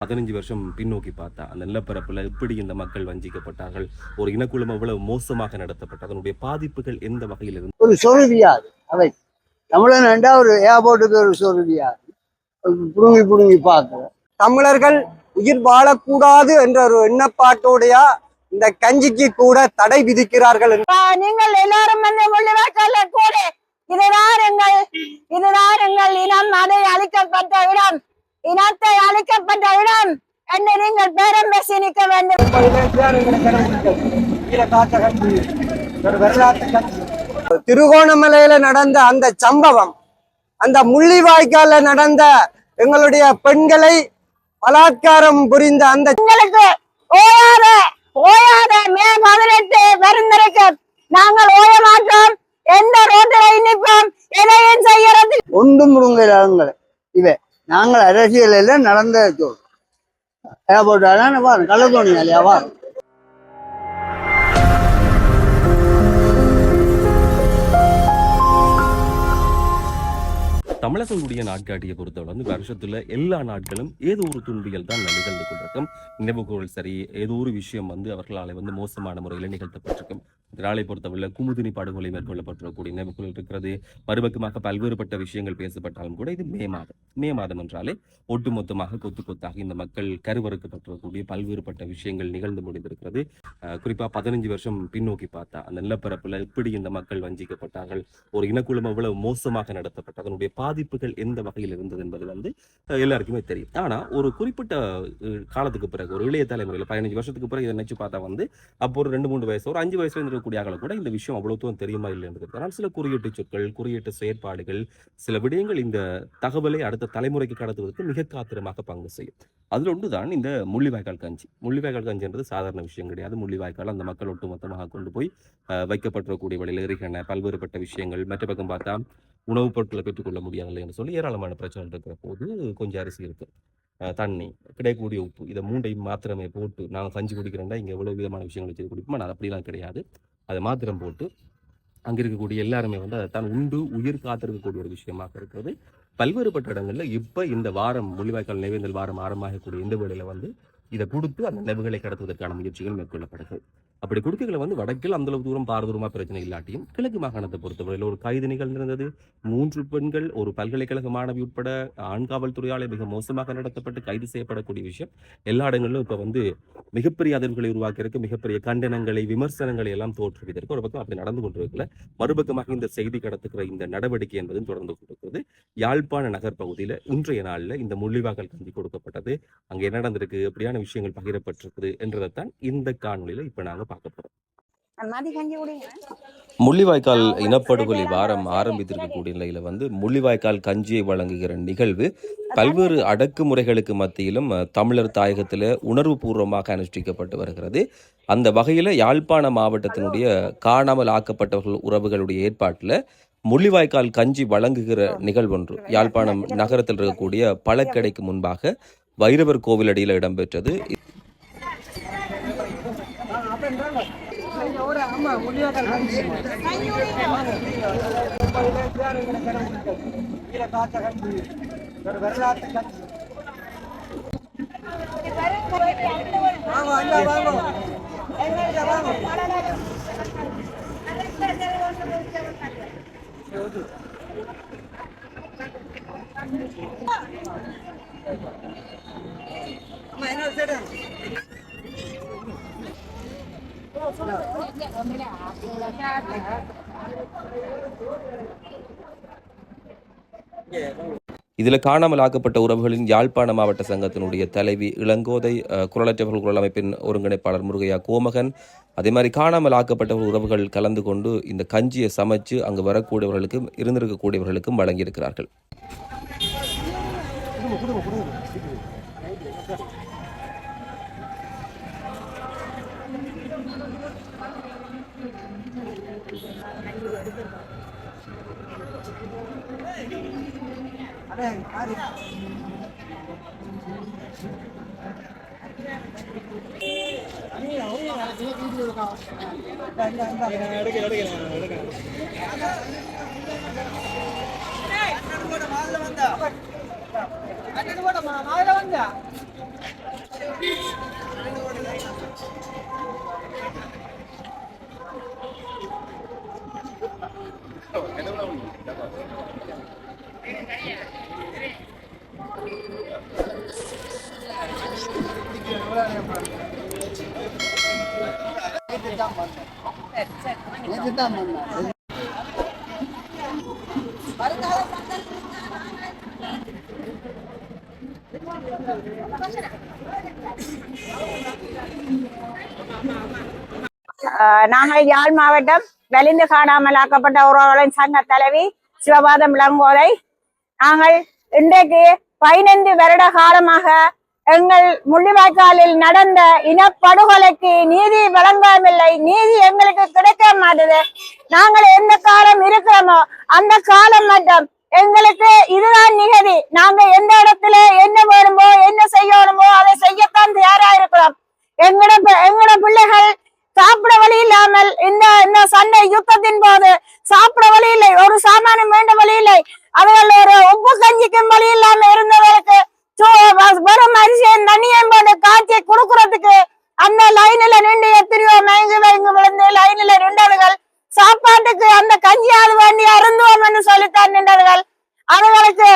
பதினஞ்சு வருஷம் பின்னோக்கி பார்த்தா அந்த நிலப்பரப்புல எப்படி இந்த மக்கள் வஞ்சிக்கப்பட்டார்கள் ஒரு இனக்குழுமம் எவ்வளவு மோசமாக நடத்தப்பட்டது அதனுடைய பாதிப்புகள் எந்த வகையில் இருந்து ஒரு சொருவியாது அவை. தமிழன் என்றா ஒரு ஏர்போர்ட்டுக்கு ஒரு சொருவியாது. புடுங்கி புடுங்கி பார்க்க தமிழர்கள் உயிர் வாழக்கூடாது என்ற ஒரு எண்ணப்பாட்டோடைய இந்த கஞ்சிக்கு கூட தடை விதிக்கிறார்கள் நீங்கள் எல்லாரும் வந்து முள்ளிவாய்க்கால கூட இதுதான் எங்கள் இதுதான் எங்கள் இனம் அதை அழிக்கப்பட்ட இடம். இனத்தை அழிக்கப்பட்ட இடம் என்று நீங்கள் பேரம் பேசி நிற்க வேண்டும். திருகோணமலையில நடந்த அந்த சம்பவம் அந்த முள்ளிவாய்க்கால நடந்த எங்களுடைய பெண்களை பலாத்காரம் புரிந்த அந்த எங்களுக்கு ஓயாத ஓயாத மே பதினெட்டு பெருந்திருக்கு நாங்கள் ஓய மாட்டோம் எந்த ரோட்டில் நிற்போம் எதையும் செய்யறது ஒன்றும் முடுங்கிறாங்க இவை நாங்கள் அரசியலில் நடந்த ஏர்போர்ட் அதான் பாருங்க கள்ளத்தோணி இல்லையா பாருங்க தமிழர்களுடைய நாட்காட்டியை பொறுத்தவரை வந்து வருஷத்துல எல்லா நாட்களும் ஏதோ ஒரு துன்பியல் தான் நிகழ்ந்து கொண்டிருக்கும். நினைவுகோள் சரி ஏதோ ஒரு விஷயம் வந்து அவர்களால் வந்து மோசமான முறையில் நிகழ்த்தப்பட்டிருக்கும். இந்த நாளை பொறுத்தவரை குமுதினி படுகொலை மேற்கொள்ளப்பட்டிருக்கக்கூடிய நினைவுகள் இருக்கிறது. மறுபக்கமாக பல்வேறுபட்ட விஷயங்கள் பேசப்பட்டாலும் கூட இது மே மாதம் மே மாதம் என்றாலே ஒட்டுமொத்தமாக கொத்து கொத்தாக இந்த மக்கள் கருவறுக்கப்பட்டிருக்கக்கூடிய பல்வேறுபட்ட விஷயங்கள் நிகழ்ந்து முடிந்திருக்கிறது. குறிப்பாக குறிப்பா பதினஞ்சு வருஷம் பின்னோக்கி பார்த்தா அந்த நிலப்பரப்பில் எப்படி இந்த மக்கள் வஞ்சிக்கப்பட்டார்கள் ஒரு இனக்குழும எவ்வளவு மோசமாக நடத்தப்பட்ட அதனுடைய பாதிப்புகள் எந்த வகையில் இருந்தது என்பது வந்து எல்லாருக்குமே தெரியும். ஆனா ஒரு குறிப்பிட்ட காலத்துக்கு பிறகு ஒரு இளைய தலைமுறையில் பதினஞ்சு வருஷத்துக்கு பிறகு இதை நினைச்சு பார்த்தா வந்து அப்போ ஒரு ரெண்டு மூணு வயசு ஒரு அஞ்சு வயசுல இருக்கக்கூடிய ஆக்களை கூட இந்த விஷயம் அவ்வளோத்துவம் தூரம் தெரியுமா இல்லைன்றது ஆனால் சில குறியீட்டு சொற்கள் குறியீட்டு செயற்பாடுகள் சில விடயங்கள் இந்த தகவலை அடுத்த தலைமுறைக்கு கடத்துவதற்கு மிக காத்திரமாக பங்கு செய்யும். அதில் ஒன்றுதான் இந்த முள்ளிவாய்க்கால் கஞ்சி. முள்ளிவாய்க்கால் கஞ்சின்றது சாதாரண விஷயம் கிடையாது. முள்ளிவாய்க்கால் அந்த மக்கள் ஒட்டுமொத்தமாக கொண்டு போய் வைக்கப்பட்டிருக்கக்கூடிய வழியில் எரிகண பல்வேறுபட்ட விஷயங்கள் மற்ற பக்கம் பார்த்தா உணவுப் பொருட்களை பெற்றுக்கொள்ள முடியவில்லை என்று சொல்லி ஏராளமான பிரச்சனை இருக்கிற போது கொஞ்சம் அரிசி இருக்குது தண்ணி கிடைக்கக்கூடிய உப்பு இதை மூண்டையும் மாத்திரமே போட்டு நாங்கள் கஞ்சி குடிக்கிறேன்டா இங்கே எவ்வளோ விதமான விஷயங்களை வச்சு குடிப்போம் ஆனால் அப்படிலாம் கிடையாது. அதை மாத்திரம் போட்டு அங்கே இருக்கக்கூடிய எல்லாருமே வந்து அதை தான் உண்டு உயிர் காத்திருக்கக்கூடிய ஒரு விஷயமாக இருக்கிறது. பல்வேறுபட்ட இடங்களில் இப்போ இந்த வாரம் முள்ளிவாய்க்கால் நினைவேந்தல் வாரம் ஆரம்பமாகக்கூடிய இந்த வேளையில் வந்து இதை கொடுத்து அந்த நினைவுகளை கடத்துவதற்கான முயற்சிகள் மேற்கொள்ளப்படுகிறது. அப்படி குடுக்கைகளை வந்து வடக்கில் அந்தளவு தூரம் பாரதூரமாக பிரச்சனை இல்லாட்டியும் கிழக்கு மாகாணத்தை பொறுத்தவரையில் ஒரு கைது நிகழ்ந்திருந்தது. மூன்று பெண்கள் ஒரு பல்கலைக்கழக மாணவி உட்பட ஆண் காவல்துறையாலே மிக மோசமாக நடத்தப்பட்டு கைது செய்யப்படக்கூடிய விஷயம். எல்லா இடங்களிலும் இப்போ வந்து மிகப்பெரிய அதிர்வுகளை உருவாக்கியிருக்கு. மிகப்பெரிய கண்டனங்களை விமர்சனங்களை எல்லாம் தோற்றுவிதற்கு ஒரு பக்கம் அப்படி நடந்து கொண்டிருக்கல. மறுபக்கமாக இந்த செய்தி கடத்துக்கிற இந்த நடவடிக்கை என்பதும் தொடர்ந்து கொண்டிருக்கிறது. யாழ்ப்பாண நகர் பகுதியில் இன்றைய நாளில் இந்த முள்ளிவாகல் கஞ்சி கொடுக்கப்பட்டது. அங்கே என்ன நடந்திருக்கு? எப்படியான விஷயங்கள் பகிரப்பட்டிருக்குது என்றதைத்தான் இந்த காணொலியில் இப்போ நாங்கள் பார்க்க முள்ளிவாய்க்கால் இனப்படுகொலை வாரம் ஆரம்பித்திருக்கக்கூடிய நிலையில வந்து முள்ளிவாய்க்கால் கஞ்சியை வழங்குகிற நிகழ்வு பல்வேறு அடக்குமுறைகளுக்கு மத்தியிலும் தமிழர் தாயகத்தில் உணர்வுபூர்வமாக அனுஷ்டிக்கப்பட்டு வருகிறது. அந்த வகையில் யாழ்ப்பாண மாவட்டத்தினுடைய காணாமல் ஆக்கப்பட்டவர்கள் உறவுகளுடைய ஏற்பாட்டில் முள்ளிவாய்க்கால் கஞ்சி வழங்குகிற நிகழ்வொன்று யாழ்ப்பாணம் நகரத்தில் இருக்கக்கூடிய பழக்கடைக்கு முன்பாக வைரவர் கோவிலடியில் இடம்பெற்றது. வரலாற்று கட்சி வாங்க அண்ணா வாங்க என்ன சேட்டா இதில் காணாமல் ஆக்கப்பட்ட உறவுகளின் யாழ்ப்பாண மாவட்ட சங்கத்தினுடைய தலைவி இளங்கோதை அஹ், குரலற்றவர்கள் குரல் அமைப்பின் ஒருங்கிணைப்பாளர் முருகையா கோமகன் அதே மாதிரி காணாமல் ஆக்கப்பட்ட உறவுகள் கலந்து கொண்டு இந்த கஞ்சியை சமைச்சு அங்கு வரக்கூடியவர்களுக்கும் இருந்திருக்கக்கூடியவர்களுக்கும் வழங்கியிருக்கிறார்கள். எடுக்க எடுக்க எடுக்க ஆஹ் நாங்கள் யாழ் மாவட்டம் வெளிந்து காணாமல் ஆக்கப்பட்ட உறவுகளின் சங்க தலைவி சிவபாதம் இளங்கோதை நாங்கள் இன்றைக்கு பதினைந்து வருட காலமாக எங்கள் முள்ளிவாய்க்காலில் நடந்த இனப்படுகொலைக்கு நீதி வழங்காமில்லை நீதி எங்களுக்கு கிடைக்க மாட்டது. நாங்கள் எந்த காலம் இருக்கிறோமோ அந்த காலம் மட்டும் எங்களுக்கு இதுதான் நிகதி. நாங்க எந்த இடத்துல என்ன வேணுமோ என்ன செய்யணுமோ அதை செய்யத்தான் தயாரா இருக்கிறோம். எங்கட பி- எங்கட பிள்ளைகள் சாப்பிட வழி இல்லாமல் இந்த இந்த சண்டை யுத்தத்தின் போது சாப்பிட வழி இல்லை. ஒரு சாமானம் வேண்ட வழி இல்லை. அவர்கள் ஒரு உப்பு கஞ்சிக்கும் வழி இல்லாம இருந்த சோ- வ- வெறும் அரிசியும் தண்ணியும் போட்டு கொடுக்கறதுக்கு அந்த லைன்ல நின்று எத்தனையோ மயங்கு மயங்கு விழுந்து லைன்ல நின்றவர்கள் சாப்பாட்டுக்கு அந்த கஞ்சியாவது வேண்டி அருந்துவோம் என்று சொல்லித்தான் நின்றவர்கள். அவர்களுக்கு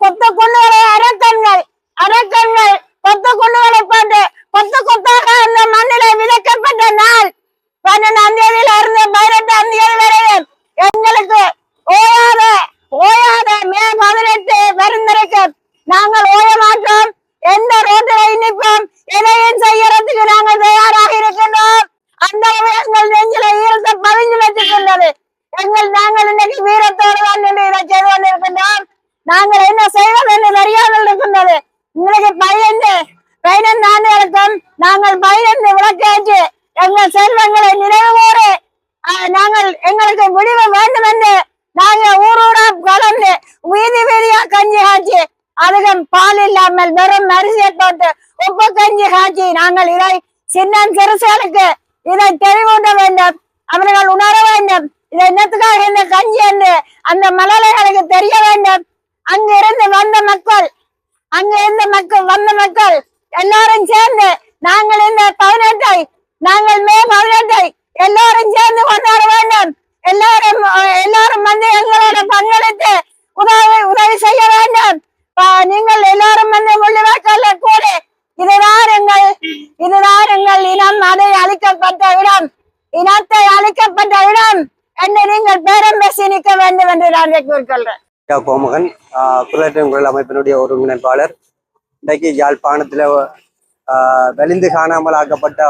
கொத்த கொள்ளுகளை அரக்கண்கள் அரக்கண்கள் கொத்த கொள்ளுகளை போட்டு கொத்து கொத்தாக அந்த மண்ணில விதைக்கப்பட்ட நாள் பன்னெண்டாம் தேதியில இருந்து பதினெட்டாம் தேதி வரையும் எங்களுக்கு ஓயாத ஓயாத மே பதினெட்டு வருந்தரைக்கும் நாங்கள் ஓய மாட்டோம் எந்த ரோட்டில் நிற்போம் எதையும் செய்யறதுக்கு நாங்கள் தயாராக இருக்கின்றோம் அந்த எங்கள் நெஞ்சில ஈரத்தை பதிஞ்சு வச்சுக்கின்றது எங்கள் நாங்கள் இன்னைக்கு வீரத்தோடு தான் நின்று இதை செய்து கொண்டிருக்கின்றோம் நாங்கள் என்ன செய்வது என்று தெரியாமல் இருக்கின்றது பயந்து பயணம் பதினைந்து ஆண்டுகளுக்கும் நாங்கள் பயந்து விளக்கேற்று எங்கள் செல்வங்களை நினைவுகூற நாங்கள் எங்களுக்கு விடிவு வேண்டும் என்று நாங்கள் ஊரூரா கலந்து வீதி வீதியா கஞ்சி காய்ச்சி அதுக்கும் பால் இல்லாமல் வெறும் அரிசியை போட்டு உப்பு கஞ்சி காய்ச்சி நாங்கள் இதை சின்ன சிறுசலுக்கு இதை தெளிவூட்ட வேண்டும். அவர்கள் உணர வேண்டும். இது என்னத்துக்காக இந்த கஞ்சி என்று அந்த மலலைகளுக்கு தெரிய வேண்டும். அங்கிருந்து வந்த மக்கள் அங்க இருந்த மக்கள் வந்த மக்கள் எல்லாரும் சேர்ந்து நாங்கள் இந்த பதினெட்டை நாங்கள் மே பதினெட்டை எல்லாரும் சேர்ந்து கொண்டாட வேண்டும். எல்லாரும் எல்லாரும் வந்து எங்களோட பங்களித்து உதவி உதவி செய்ய வேண்டும். நீங்கள் எல்லாரும் வந்து முள்ளிவாக்கல்ல கூட. இதுதான் எங்கள் இதுதான் எங்கள் இனம். அதை அழிக்கப்பட்ட இடம். இனத்தை அழிக்கப்பட்ட இடம். என்று நீங்கள் பேரம் பேசி நிற்க வேண்டும் என்று நான் கேட்டுக்கொள்கிறேன். ஐயா கோமகன் குலத்தன் குரல் அமைப்பினுடைய ஒருங்கிணைப்பாளர். இன்றைக்கு யாழ்ப்பாணத்தில் வெளிந்து காணாமல் ஆக்கப்பட்ட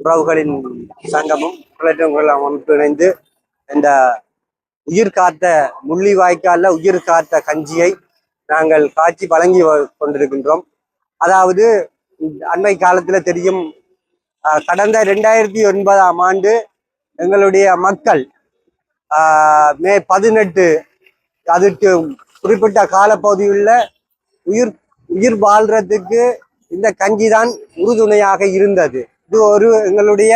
உறவுகளின் சங்கமும் குலத்தன் குரல் அமைப்பு இணைந்து இந்த உயிர் காத்த முள்ளி வாய்க்காலில் உயிர் காத்த கஞ்சியை நாங்கள் காட்சி வழங்கி வ- கொண்டிருக்கின்றோம். அதாவது அண்மை காலத்தில் தெரியும் கடந்த ரெண்டாயிரத்தி ஒன்பதாம் ஆண்டு எங்களுடைய மக்கள் மே பதினெட்டு அதுக்கு குறிப்பிட்ட காலப்பகுதியில் உயிர் உயிர் வாழ்றதுக்கு இந்த கஞ்சி தான் உறுதுணையாக இருந்தது. இது ஒரு எங்களுடைய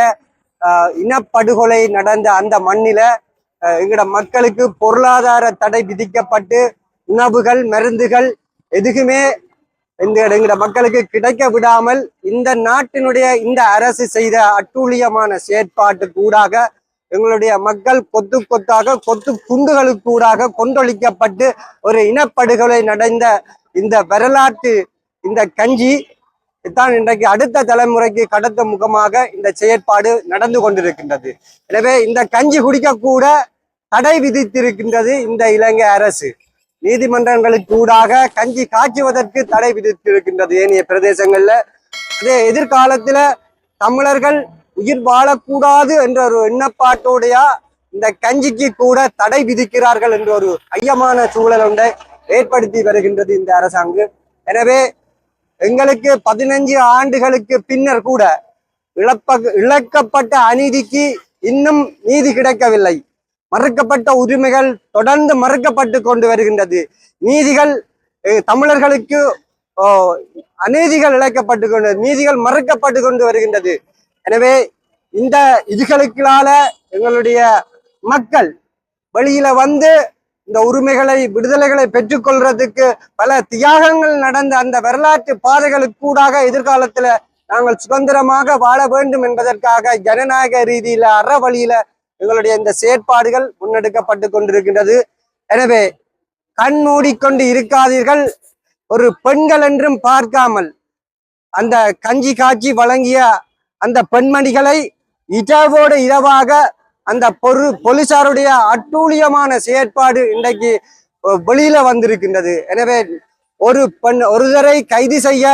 இனப்படுகொலை நடந்த அந்த மண்ணில எங்களோட மக்களுக்கு பொருளாதார தடை விதிக்கப்பட்டு உணவுகள் மருந்துகள் எதுக்குமே இந்த எங்களோட மக்களுக்கு கிடைக்க விடாமல் இந்த நாட்டினுடைய இந்த அரசு செய்த அட்டூழியமான செயற்பாட்டு கூடாக எங்களுடைய மக்கள் கொத்து கொத்தாக கொத்து குண்டுகளுக்கு ஊடாக கொந்தொழிக்கப்பட்டு ஒரு இனப்படுகொலை நடந்த இந்த வரலாற்று இந்த கஞ்சி தான் இன்றைக்கு அடுத்த தலைமுறைக்கு கடத்த முகமாக இந்த செயற்பாடு நடந்து கொண்டிருக்கின்றது. எனவே இந்த கஞ்சி குடிக்கக்கூட தடை விதித்திருக்கின்றது இந்த இலங்கை அரசு. நீதிமன்றங்களுக்கு ஊடாக கஞ்சி காய்ச்சுவதற்கு தடை விதித்திருக்கின்றது ஏனைய பிரதேசங்கள்ல. அதே எதிர்காலத்துல தமிழர்கள் உயிர் வாழக்கூடாது என்ற ஒரு எண்ணப்பாட்டோடைய இந்த கஞ்சிக்கு கூட தடை விதிக்கிறார்கள் என்ற ஒரு ஐயமான சூழல் ஒன்றை ஏற்படுத்தி வருகின்றது இந்த அரசாங்கம் எனவே எங்களுக்கு பதினஞ்சு ஆண்டுகளுக்கு பின்னர் கூட இழப்ப இழக்கப்பட்ட அநீதிக்கு இன்னும் நீதி கிடைக்கவில்லை. மறுக்கப்பட்ட உரிமைகள் தொடர்ந்து மறுக்கப்பட்டு கொண்டு வருகின்றது. நீதிகள் தமிழர்களுக்கு ஓ, அநீதிகள் இழைக்கப்பட்டு கொண்டு நீதிகள் மறுக்கப்பட்டு கொண்டு வருகின்றது. எனவே இந்த இதுகளுக்களால எங்களுடைய மக்கள் வெளியில வந்து இந்த உரிமைகளை விடுதலைகளை பெற்றுக்கொள்றதுக்கு பல தியாகங்கள் நடந்த அந்த வரலாற்று பாதைகளுக்கு கூடாக எதிர்காலத்துல நாங்கள் சுதந்திரமாக வாழ வேண்டும் என்பதற்காக ஜனநாயக ரீதியில அற வழியில எங்களுடைய இந்த செயற்பாடுகள் முன்னெடுக்கப்பட்டு கொண்டிருக்கின்றது. எனவே கண் மூடிக்கொண்டு இருக்காதீர்கள். ஒரு பெண்கள் என்றும் பார்க்காமல் அந்த கஞ்சி காய்ச்சி வழங்கிய அந்த பெண்மணிகளை இரவோடு இரவாக அந்த பொரு போலீசாருடைய அட்டூழியமான செயற்பாடு இன்றைக்கு வெளியில வந்திருக்கின்றது. எனவே ஒரு பெண் ஒருதரை கைது செய்ய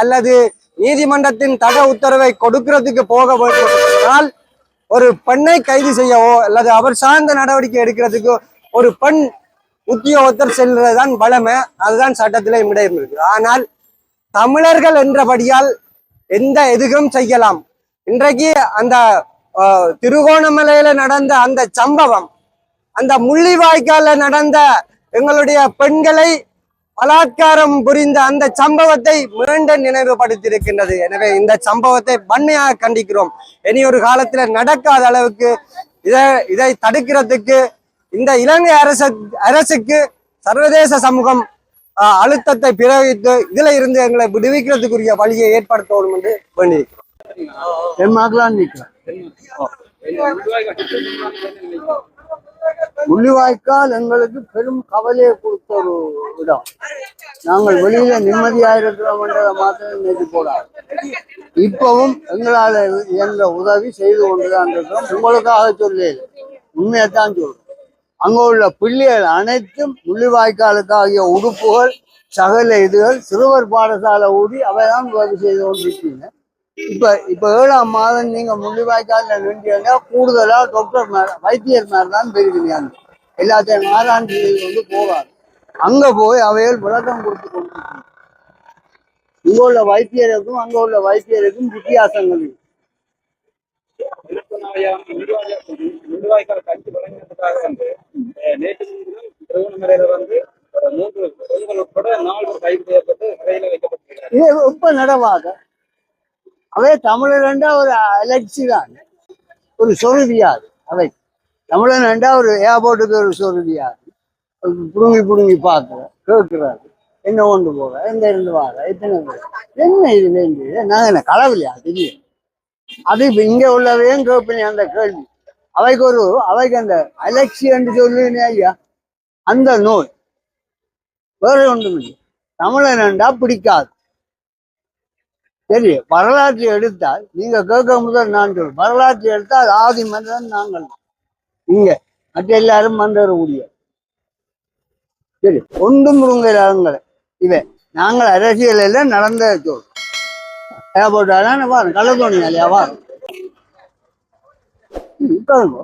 அல்லது நீதிமன்றத்தின் தட உத்தரவை கொடுக்கிறதுக்கு போக வேண்டுமானால் ஒரு பெண்ணை கைது செய்யவோ அல்லது அவர் சார்ந்த நடவடிக்கை எடுக்கிறதுக்கு ஒரு பெண் உத்தியோகத்தர் செல்வதுதான் பலமை அதுதான் சட்டத்திலே இடம் இருக்கு ஆனால் தமிழர்கள் என்றபடியால் எந்த எதுவும் செய்யலாம். இன்றைக்கு அந்த திருகோணமலையில நடந்த அந்த சம்பவம் அந்த முள்ளிவாய்க்கால நடந்த எங்களுடைய பெண்களை பலாத்காரம் புரிந்த அந்த சம்பவத்தை மீண்டும் நினைவுபடுத்தியிருக்கின்றது. எனவே இந்த சம்பவத்தை வன்மையாக கண்டிக்கிறோம். இனி ஒரு காலத்துல நடக்காத அளவுக்கு இதை இதை தடுக்கிறதுக்கு இந்த இலங்கை அரசு அரசுக்கு சர்வதேச சமூகம் ஆஹ், அழுத்தத்தை பிறவித்து இதுல இருந்து எங்களை விடுவிக்கிறதுக்குரிய வழியை ஏற்படுத்தணும் என்று வேண்டியிருக்கிறேன் தென்மார்க்லாம் நிற்கிறேன் முள்ளிவாய்க்கால் எங்களுக்கு பெரும் கவலையை கொடுத்த ஒரு இடம். நாங்கள் வெளியில நிம்மதியா இருக்கிறோம்ன்றதை மாத்திரம் நேற்று போடாது. இப்பவும் எங்களால் என்ற உதவி செய்து கொண்டுதான் இருக்கிறோம். உங்களுக்காக சொல்லல உண்மையைத்தான் சொல்றோம் அங்க உள்ள பிள்ளைகள் அனைத்தும் முள்ளிவாய்க்காலுக்காகிய உடுப்புகள் சகல இதுகள் சிறுவர் பாடசாலை ஊடி அவைதான் உதவி செய்து கொண்டிருக்கீங்க இப்ப இப்ப ஏழாம் மாதம் நீங்க முள்ளிவாய்க்கால நின்றீங்க கூடுதலா டாக்டர் மேல வைத்தியர் மேல தான் எல்லாத்தையும் ஆராய்ச்சி கொண்டு போவார் அங்க போய் அவைகள் விளக்கம் கொடுத்து கொண்டிருக்கீங்க இங்க உள்ள வைத்தியருக்கும் அங்க உள்ள வைத்தியருக்கும் வித்தியாசங்கள். முள்ளிவாய்க்கால் வந்து நேற்று திருவண்ணாமலையில வந்து மூன்று உட்பட கைது செய்யப்பட்டு சிறையில் வைக்கப்பட்டிருக்கிறார் இப்ப நடவாத. அவை தமிழர்ண்டா ஒரு அலட்சி தான். ஒரு சொருவியாது அவை. தமிழன்டா ஒரு ஏர்போர்ட்டுக்கு ஒரு சொருவியாது புடுங்கி புடுங்கி பார்க்குற கேட்குறாரு. என்ன கொண்டு போற எங்க இருந்து வார எத்தனை பேர்? என்ன இது வேண்டியது என்ன களவில்லையா தெரியும். அது இப்ப இங்க உள்ளவையும் கேட்பீங்க அந்த கேள்வி. அவைக்கு ஒரு அவைக்கு அந்த அலட்சியன்னு சொல்லுனே ஐயா அந்த நோய் வேற ஒன்றும் இல்லை என்றா பிடிக்காது. சரி வரலாற்றை எடுத்தால் நீங்க கேட்க முதல் நான் சொல்றேன் வரலாற்றை எடுத்தால் ஆதி மன்னன் நாங்கள். இங்க மற்ற எல்லாரும் மன்றர் ஊழிய சரி ஒன்றும் முருங்கிறாங்களே இவன் நாங்கள் அரசியல் எல்லாம் நடந்த சொல்றோம் ஏற்பட்டாலும் பாருங்க கள்ளத்தோணி இல்லையா பாருங்க உட்காருங்க.